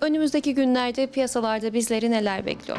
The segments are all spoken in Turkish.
Önümüzdeki günlerde piyasalarda bizleri neler bekliyor?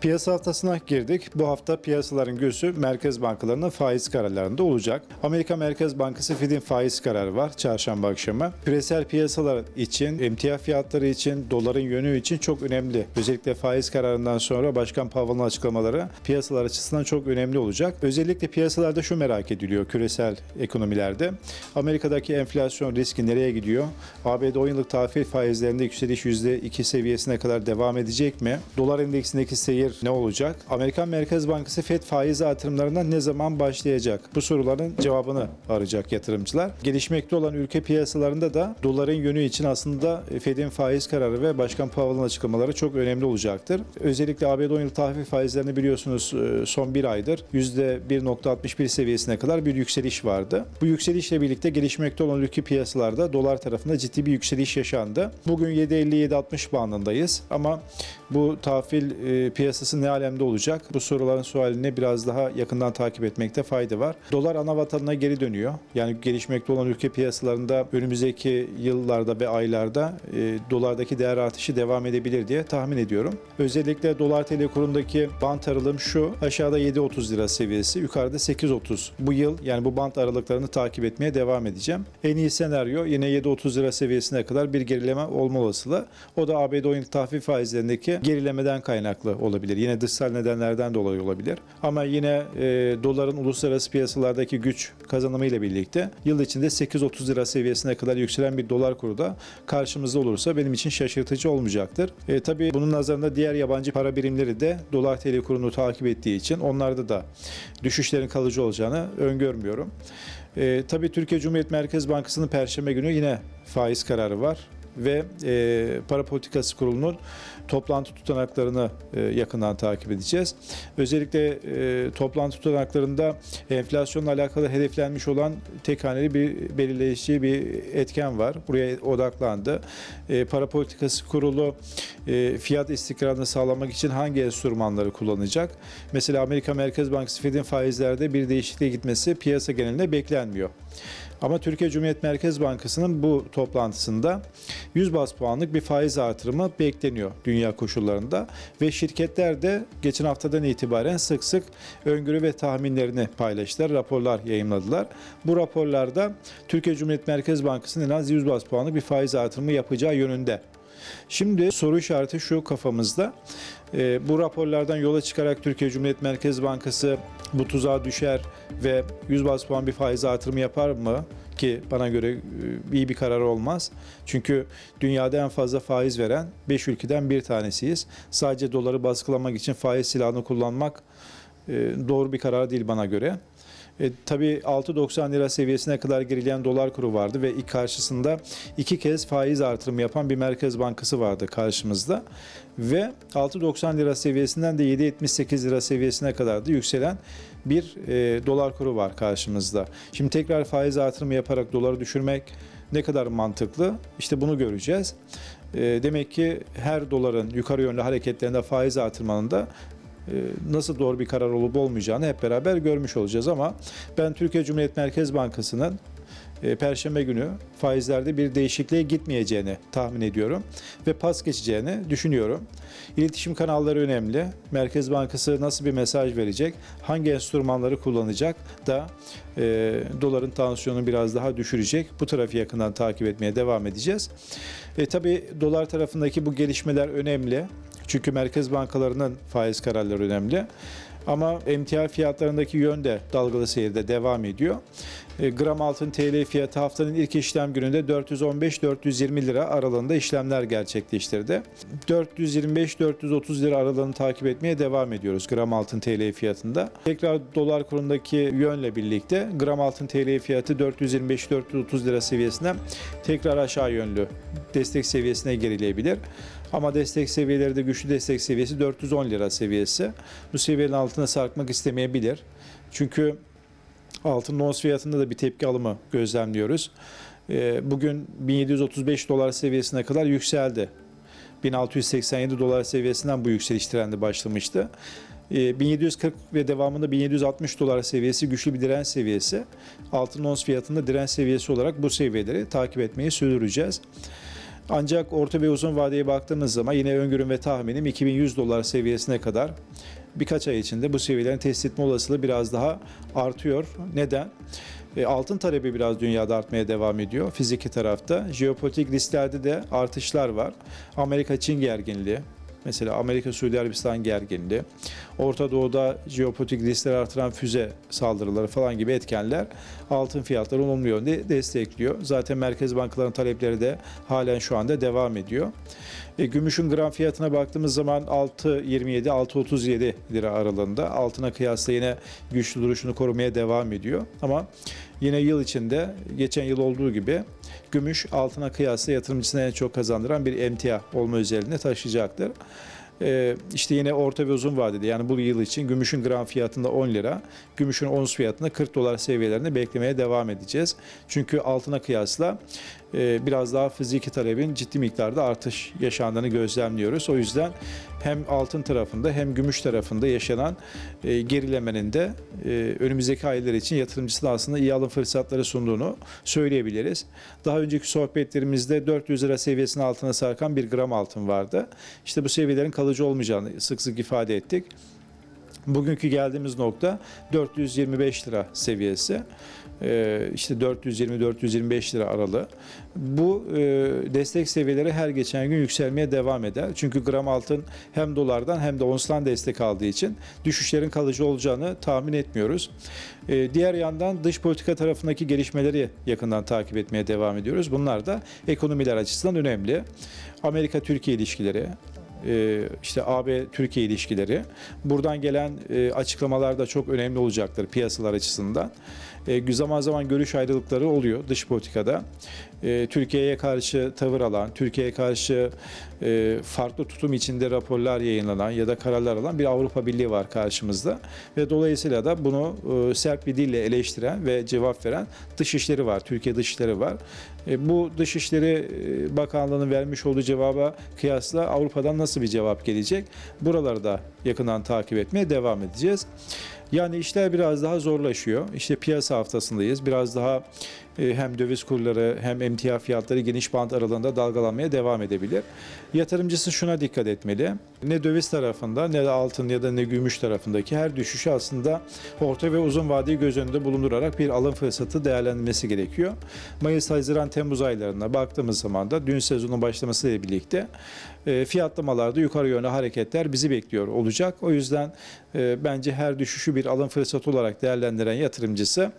Piyasa haftasına girdik. Bu hafta piyasaların gözü merkez bankalarının faiz kararlarında olacak. Amerika Merkez Bankası Fed'in faiz kararı var çarşamba akşamı. Küresel piyasalar için, emtia fiyatları için, doların yönü için çok önemli. Özellikle faiz kararından sonra Başkan Powell'ın açıklamaları piyasalar açısından çok önemli olacak. Özellikle piyasalarda şu merak ediliyor küresel ekonomilerde. Amerika'daki enflasyon riski nereye gidiyor? ABD 10 yıllık tahvil faizlerinde yükseliş %2 seviyesine kadar devam edecek mi? Dolar endeksindeki seyir ne olacak? Amerikan Merkez Bankası FED faiz artırımlarına ne zaman başlayacak? Bu soruların cevabını arayacak yatırımcılar. Gelişmekte olan ülke piyasalarında da doların yönü için aslında FED'in faiz kararı ve Başkan Powell'ın açıklamaları çok önemli olacaktır. Özellikle ABD 10 yıllık tahvil faizlerini biliyorsunuz e, son bir aydır %1.61 seviyesine kadar bir yükseliş vardı. Bu yükselişle birlikte gelişmekte olan ülke piyasalarda dolar tarafında ciddi bir yükseliş yaşandı. Bugün 7.50-7.60 bandındayız ama bu tahvil e, piyasası ne alemde olacak? Bu soruların sualini biraz daha yakından takip etmekte fayda var. Dolar ana vatanına geri dönüyor. Yani gelişmekte olan ülke piyasalarında önümüzdeki yıllarda ve aylarda e, dolardaki değer artışı devam edebilir diye tahmin ediyorum. Özellikle dolar TL kurundaki bant aralığım şu. Aşağıda 7.30 lira seviyesi, yukarıda 8.30. Bu yıl yani bu bant aralıklarını takip etmeye devam edeceğim. En iyi senaryo yine 7.30 lira seviyesine kadar bir gerileme olma olasılığı. O da ABD 10 yıllık tahvil faizlerindeki gerilemeden kaynaklı olabilir. Yine dışsal nedenlerden dolayı olabilir. Ama yine e, doların uluslararası piyasalardaki güç kazanımı ile birlikte yıl içinde 8.30 lira seviyesine kadar yükselen bir dolar kuru da karşımızda olursa benim için şaşırtıcı olmayacaktır. E, tabii bunun nazarında diğer yabancı para birimleri de dolar TL kurunu takip ettiği için onlarda da düşüşlerin kalıcı olacağını öngörmüyorum. E, tabii Türkiye Cumhuriyet Merkez Bankası'nın Perşembe günü yine faiz kararı var ve e, Para Politikası Kurulu'nun toplantı tutanaklarını e, yakından takip edeceğiz. Özellikle e, toplantı tutanaklarında enflasyonla alakalı hedeflenmiş olan tek haneli bir belirleyici bir etken var. Buraya odaklandı. E, Para Politikası Kurulu fiyat istikrarını sağlamak için hangi enstrümanları kullanacak? Mesela Amerika Merkez Bankası Fed'in faizlerde bir değişikliğe gitmesi piyasa genelinde beklenmiyor. Ama Türkiye Cumhuriyet Merkez Bankası'nın bu toplantısında 100 bas puanlık bir faiz artırımı bekleniyor dünya koşullarında ve şirketler de geçen haftadan itibaren sık sık öngörü ve tahminlerini paylaştılar, raporlar yayımladılar. Bu raporlarda Türkiye Cumhuriyet Merkez Bankası'nın en az 100 bas puanlık bir faiz artırımı yapacağı yönünde. Şimdi soru işareti şu kafamızda. E, bu raporlardan yola çıkarak Türkiye Cumhuriyet Merkez Bankası bu tuzağa düşer ve 100 bas puan bir faiz artırımı yapar mı? Ki bana göre e, iyi bir karar olmaz. Çünkü dünyada en fazla faiz veren 5 ülkeden bir tanesiyiz. Sadece doları baskılamak için faiz silahını kullanmak e, doğru bir karar değil bana göre. E, tabii 6.90 lira seviyesine kadar gerileyen dolar kuru vardı ve ilk karşısında iki kez faiz artırımı yapan bir merkez bankası vardı karşımızda. Ve 6.90 lira seviyesinden de 7.78 lira seviyesine kadar da yükselen bir e, dolar kuru var karşımızda. Şimdi tekrar faiz artırımı yaparak doları düşürmek ne kadar mantıklı? İşte bunu göreceğiz. E, demek ki her doların yukarı yönlü hareketlerinde faiz artırmanın da nasıl doğru bir karar olup olmayacağını hep beraber görmüş olacağız ama ben Türkiye Cumhuriyet Merkez Bankası'nın e, Perşembe günü faizlerde bir değişikliğe gitmeyeceğini tahmin ediyorum ve pas geçeceğini düşünüyorum. İletişim kanalları önemli. Merkez Bankası nasıl bir mesaj verecek, hangi enstrümanları kullanacak da e, doların tansiyonunu biraz daha düşürecek. Bu tarafı yakından takip etmeye devam edeceğiz. E, tabii dolar tarafındaki bu gelişmeler önemli. Çünkü merkez bankalarının faiz kararları önemli. Ama emtia fiyatlarındaki yön de dalgalı seyirde devam ediyor. E, gram altın TL fiyatı haftanın ilk işlem gününde 415-420 lira aralığında işlemler gerçekleştirdi. 425-430 lira aralığını takip etmeye devam ediyoruz gram altın TL fiyatında. Tekrar dolar kurundaki yönle birlikte gram altın TL fiyatı 425-430 lira seviyesinden tekrar aşağı yönlü destek seviyesine gerileyebilir. Ama destek seviyeleri de güçlü destek seviyesi 410 lira seviyesi. Bu seviyenin altına sarkmak istemeyebilir. Çünkü altın ons fiyatında da bir tepki alımı gözlemliyoruz. Ee, Bugün 1735 dolar seviyesine kadar yükseldi. 1687 dolar seviyesinden bu yükseliş trendi başlamıştı. Ee, 1740 ve devamında 1760 dolar seviyesi güçlü bir direnç seviyesi. Altın ons fiyatında direnç seviyesi olarak bu seviyeleri takip etmeyi sürdüreceğiz. Ancak orta ve uzun vadeye baktığımız zaman yine öngörüm ve tahminim 2100 dolar seviyesine kadar birkaç ay içinde bu seviyelerin test etme olasılığı biraz daha artıyor. Neden? E, Altın talebi biraz dünyada artmaya devam ediyor fiziki tarafta. Jeopolitik risklerde de artışlar var. Amerika-Çin gerginliği, mesela Amerika-Suudi Arabistan gerginliği, Orta Doğu'da jeopolitik riskleri artıran füze saldırıları falan gibi etkenler altın fiyatları olumlu yönde destekliyor. Zaten merkez bankalarının talepleri de halen şu anda devam ediyor. E, gümüşün gram fiyatına baktığımız zaman 6.27 6.37 lira aralığında. Altına kıyasla yine güçlü duruşunu korumaya devam ediyor. Ama yine yıl içinde geçen yıl olduğu gibi gümüş altına kıyasla yatırımcısına en çok kazandıran bir emtia olma özelliğini taşıyacaktır. Ee, işte yine orta ve uzun vadede yani bu yıl için gümüşün gram fiyatında 10 lira, gümüşün ons fiyatında 40 dolar seviyelerinde beklemeye devam edeceğiz. Çünkü altına kıyasla biraz daha fiziki talebin ciddi miktarda artış yaşandığını gözlemliyoruz. O yüzden hem altın tarafında hem gümüş tarafında yaşanan e, gerilemenin de e, önümüzdeki aylar için yatırımcısına aslında iyi alım fırsatları sunduğunu söyleyebiliriz. Daha önceki sohbetlerimizde 400 lira seviyesinin altına sarkan bir gram altın vardı. İşte bu seviyelerin kalıcı olmayacağını sık sık ifade ettik. Bugünkü geldiğimiz nokta 425 lira seviyesi. Ee, işte 420-425 lira aralığı. Bu e, destek seviyeleri her geçen gün yükselmeye devam eder. Çünkü gram altın hem dolardan hem de onstan destek aldığı için düşüşlerin kalıcı olacağını tahmin etmiyoruz. Ee, diğer yandan dış politika tarafındaki gelişmeleri yakından takip etmeye devam ediyoruz. Bunlar da ekonomiler açısından önemli. Amerika-Türkiye ilişkileri, e, işte AB-Türkiye ilişkileri. Buradan gelen e, açıklamalar da çok önemli olacaktır piyasalar açısından. E, Zaman zaman görüş ayrılıkları oluyor dış politikada. E, Türkiye'ye karşı tavır alan, Türkiye'ye karşı e, farklı tutum içinde raporlar yayınlanan ya da kararlar alan bir Avrupa Birliği var karşımızda. Ve dolayısıyla da bunu e, sert bir dille eleştiren ve cevap veren dışişleri var, Türkiye dışişleri var. E, Bu Dışişleri Bakanlığı'nın vermiş olduğu cevaba kıyasla Avrupa'dan nasıl bir cevap gelecek? Buraları da yakından takip etmeye devam edeceğiz. Yani işler biraz daha zorlaşıyor. İşte piyasa haftasındayız. Biraz daha hem döviz kurları hem emtia fiyatları geniş bant aralığında dalgalanmaya devam edebilir. Yatırımcısı şuna dikkat etmeli. Ne döviz tarafında ne de altın ya da ne gümüş tarafındaki her düşüşü aslında orta ve uzun vadeyi göz önünde bulundurarak bir alım fırsatı değerlendirmesi gerekiyor. Mayıs, Haziran, Temmuz aylarına baktığımız zaman da dün sezonun başlamasıyla birlikte e, fiyatlamalarda yukarı yönlü hareketler bizi bekliyor olacak. O yüzden e, bence her düşüşü bir alım fırsatı olarak değerlendiren yatırımcısı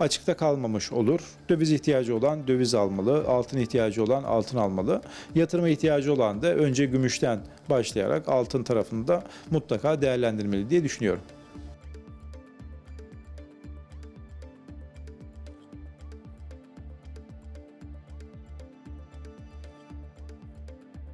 açıkta kalmamış olur. Döviz ihtiyacı olan döviz almalı, altın ihtiyacı olan altın almalı. Yatırıma ihtiyacı olan da önce gümüşten başlayarak altın tarafını da mutlaka değerlendirmeli diye düşünüyorum.